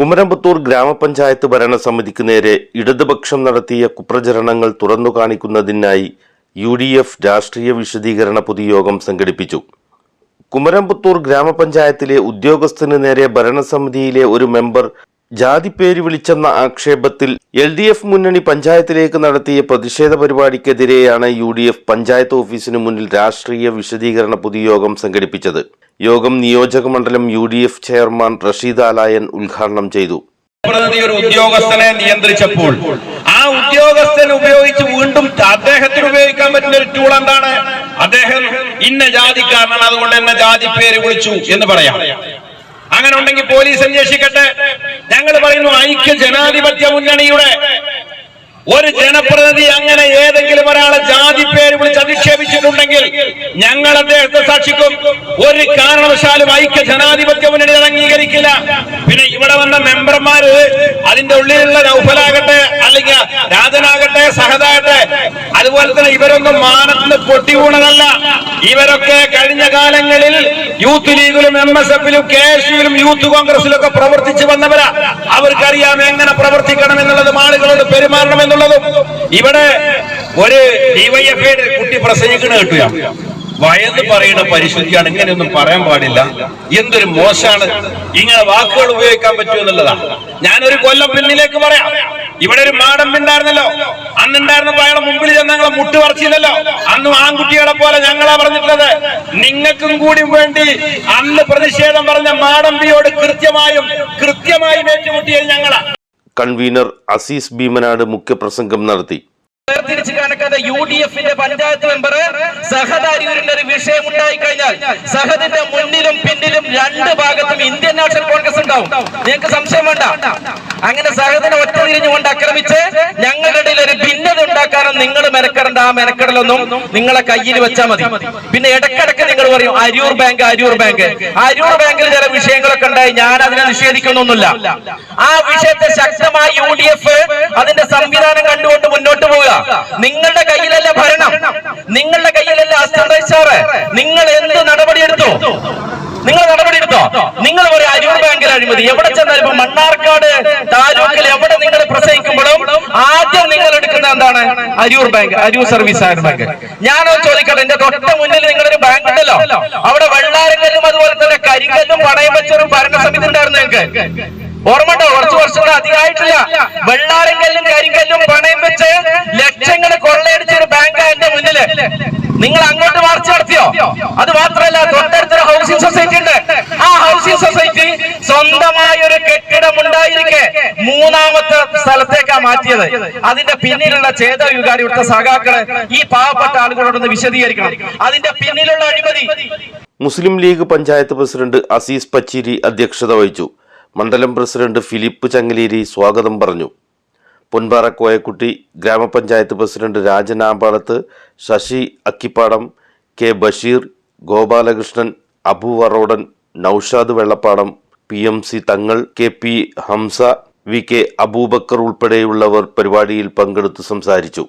കുമരമ്പത്തൂർ ഗ്രാമപഞ്ചായത്ത് ഭരണസമിതിക്ക് നേരെ ഇടതുപക്ഷം നടത്തിയ കുപ്രചരണങ്ങൾ തുറന്നു കാണിക്കുന്നതിനായി യു ഡി എഫ് രാഷ്ട്രീയ വിശദീകരണ പൊതുയോഗം സംഘടിപ്പിച്ചു. കുമരമ്പത്തൂർ ഗ്രാമപഞ്ചായത്തിലെ ഉദ്യോഗസ്ഥന് നേരെ ഭരണസമിതിയിലെ ഒരു മെമ്പർ ജാതിപ്പേര് വിളിച്ചെന്ന ആക്ഷേപത്തിൽ എൽ ഡി എഫ് മുന്നണി പഞ്ചായത്തിലേക്ക് നടത്തിയ പ്രതിഷേധ പരിപാടിക്കെതിരെയാണ് യു ഡി എഫ് പഞ്ചായത്ത് ഓഫീസിന് മുന്നിൽ രാഷ്ട്രീയ വിശദീകരണ പൊതുയോഗം സംഘടിപ്പിച്ചത്. യോഗം നിയോജക മണ്ഡലം U D F chairman Rasheed Alayan ഉദ്ഘാടനം ചെയ്തു. ഒരു ഉദ്യോഗസ്ഥനെ നിയന്ത്രിച്ചപ്പോൾ ആ ഉദ്യോഗസ്ഥൻ ഉപയോഗിച്ച് വീണ്ടും അദ്ദേഹത്തിന് ഉപയോഗിക്കാൻ പറ്റുന്ന ഒരു ടൂൾ എന്താണ്? അദ്ദേഹം ഇന്ന ജാതിക്കാരനാണ് അതുകൊണ്ട് എന്നെ ജാതി പേര് വിളിച്ചു എന്ന് പറയാം. അങ്ങനെ ഉണ്ടെങ്കിൽ പോലീസ് അന്വേഷിക്കട്ടെ? ഞങ്ങൾ പറയുന്നു ഐക്യ ജനാധിപത്യ മുന്നണിയുടെ ഒരു ജനപ്രതിനിധി അങ്ങനെ ഏതെങ്കിലും ഒരാളെ ജാതി പേര് വിളിച്ച് അധിക്ഷേപിച്ചിട്ടുണ്ടെങ്കിൽ ഞങ്ങൾ അദ്ദേഹത്തെ സാക്ഷിക്കും. ഒരു കാരണവശാലും ഐക്യ ജനാധിപത്യ മുന്നണി അംഗീകരിക്കില്ല. പിന്നെ ഇവിടെ വന്ന മെമ്പർമാര് അതിന്റെ ഉള്ളിലുള്ള നൗഫലാകട്ടെ അല്ലെങ്കിൽ രാജനാകട്ടെ സഹതാകട്ടെ അതുപോലെ തന്നെ ഇവരൊന്നും മാനത്തിന് പൊട്ടി ഇവരൊക്കെ കഴിഞ്ഞ കാലങ്ങളിൽ യൂത്ത് ലീഗിലും എം എസ് എഫിലും കെ എസ് യുവിലും യൂത്ത് കോൺഗ്രസിലും ഒക്കെ പ്രവർത്തിച്ചു വന്നവരാ. പെരുമാറണം എന്നുള്ളതും ഇവിടെ ഒരു ഡിവൈഎഫ് കുട്ടി പ്രസംഗിക്കണ കിട്ടുക? വയന്ന് പറയുന്ന പരിശുദ്ധിയാണ് ഇങ്ങനെയൊന്നും പറയാൻ പാടില്ല. എന്തൊരു മോശമാണ്. ഇങ്ങനെ വാക്കുകൾ ഉപയോഗിക്കാൻ പറ്റൂ എന്നുള്ളതാണ് ഞാനൊരു കൊല്ലം പിന്നിലേക്ക് പറയാം. ഇവിടെ ഒരു മാടം ഉണ്ടായിരുന്നല്ലോ. അന്നുണ്ടായിരുന്നപ്പോ അയാളെ മുമ്പിൽ ചെന്ന് ഞങ്ങളെ മുട്ട് പറിച്ചില്ലല്ലോ അന്നും ആൺകുട്ടികളെ പോലെ ഞങ്ങളാ പറഞ്ഞിട്ടുള്ളത്. നിങ്ങൾക്കും കൂടി വേണ്ടി അന്ന് പ്രതിഷേധം പറഞ്ഞ മാടമ്പിയോട് കൃത്യമായും കൃത്യമായും ഏറ്റുമുട്ടിയത് ഞങ്ങളാ. കൺവീനർ അസീസ് ഭീമനാട് മുഖ്യപ്രസംഗം നടത്തി. യു ഡി എഫിന്റെ പഞ്ചായത്ത് മെമ്പർ സഹതാരിയൂരിന്റെ ഒരു വിഷയം ഉണ്ടായി കഴിഞ്ഞാൽ സഹദിന്റെ മുന്നിലും പിന്നിലും രണ്ട് ഭാഗത്തും ഇന്ത്യൻ നാഷണൽ കോൺഗ്രസ് ഉണ്ടാവും. നിങ്ങൾക്ക് സംശയം വേണ്ട. അങ്ങനെ സഹദിനെ ഒറ്റ തിരിഞ്ഞുകൊണ്ട് നിങ്ങൾ മെനക്കെടേണ്ട ആ മെനക്കെടലൊന്നും നിങ്ങളെ കയ്യിൽ വെച്ചാൽ മതി. പിന്നെ ഇടക്കിടക്ക് നിങ്ങൾ പറയും അരൂർ ബാങ്ക് അരൂർ ബാങ്ക്. അരൂർ ബാങ്കിൽ ചില വിഷയങ്ങളൊക്കെ ഉണ്ടായി ഞാൻ അതിനെ നിഷേധിക്കുന്നൊന്നുമില്ല. ആ വിഷയത്തെ ശക്തമായി യു ഡി എഫ് അതിന്റെ സംവിധാനം കണ്ടുകൊണ്ട് മുന്നോട്ട് പോവുക. നിങ്ങളുടെ കയ്യിലല്ല ഭരണം? നിങ്ങളുടെ കയ്യിലല്ല സാറ്? നിങ്ങൾ എന്ത് നടപടിയെടുത്തു നിങ്ങൾ നടപടിയെടുത്തോ നിങ്ങൾ ഒരു അരൂർ ബാങ്കിൽ അഴിമതി. എവിടെ ചെന്നാലും ഇപ്പൊ മണ്ണാർക്കാട് താലൂക്കിൽ എവിടെ നിങ്ങൾ പ്രസംഗിക്കുമ്പോഴും ആദ്യം നിങ്ങൾ എന്താണ് അരൂർ ബാങ്ക് അരൂർ സർവീസ് ആയ ബാങ്ക്. ഞാനോ ചോദിക്കട്ടെ എന്റെ തൊട്ട മുന്നിൽ നിങ്ങളൊരു ബാങ്ക് ഉണ്ടല്ലോ? അവിടെ വെള്ളാരങ്കല്ലും അതുപോലെ തന്നെ കരിങ്കല്ലും പണയം വെച്ചൊരു ഭരണസമിതി ഉണ്ടായിരുന്നു നിങ്ങൾക്ക്. ഓർമ്മണ്ടോ കുറച്ച് വർഷങ്ങൾ അധികമായിട്ടില്ല. വെള്ളാരങ്കല്ലും കരിങ്കല്ലും പണയം വെച്ച് ലക്ഷങ്ങൾ കൊള്ളയടിച്ച ഒരു ബാങ്ക് എന്റെ മുന്നിൽ. നിങ്ങൾ അങ്ങോട്ട് മാർച്ച് നടത്തിയോ? മൂന്നാമത്തെ സ്ഥലത്തേക്കാ മാറ്റിയത്. അതിന്റെ പിന്നിലുള്ള ചേതയുഗാരി ഇവിടുത്തെ സഖാക്കൾ ഈ പാവപ്പെട്ട ആളുകളോടൊന്ന് വിശദീകരിക്കണം. അതിന്റെ പിന്നിലുള്ള അഴിമതി. മുസ്ലിം ലീഗ് പഞ്ചായത്ത് പ്രസിഡന്റ് അസീസ് പച്ചീരി അധ്യക്ഷത വഹിച്ചു. മണ്ഡലം പ്രസിഡന്റ് ഫിലിപ്പ് ചങ്ങലേരി സ്വാഗതം പറഞ്ഞു. പൊൻപാറ കോയക്കുട്ടി ഗ്രാമപഞ്ചായത്ത് president Rajan Ambalath Sasi Akkippadam K Basheer Gopalakrishnan Abu Varodan Noushad Vellappadam P M C Thangal K P Hamsa V K Aboobacker ഉൾപ്പെടെയുള്ളവർ പരിപാടിയിൽ പങ്കെടുത്ത് സംസാരിച്ചു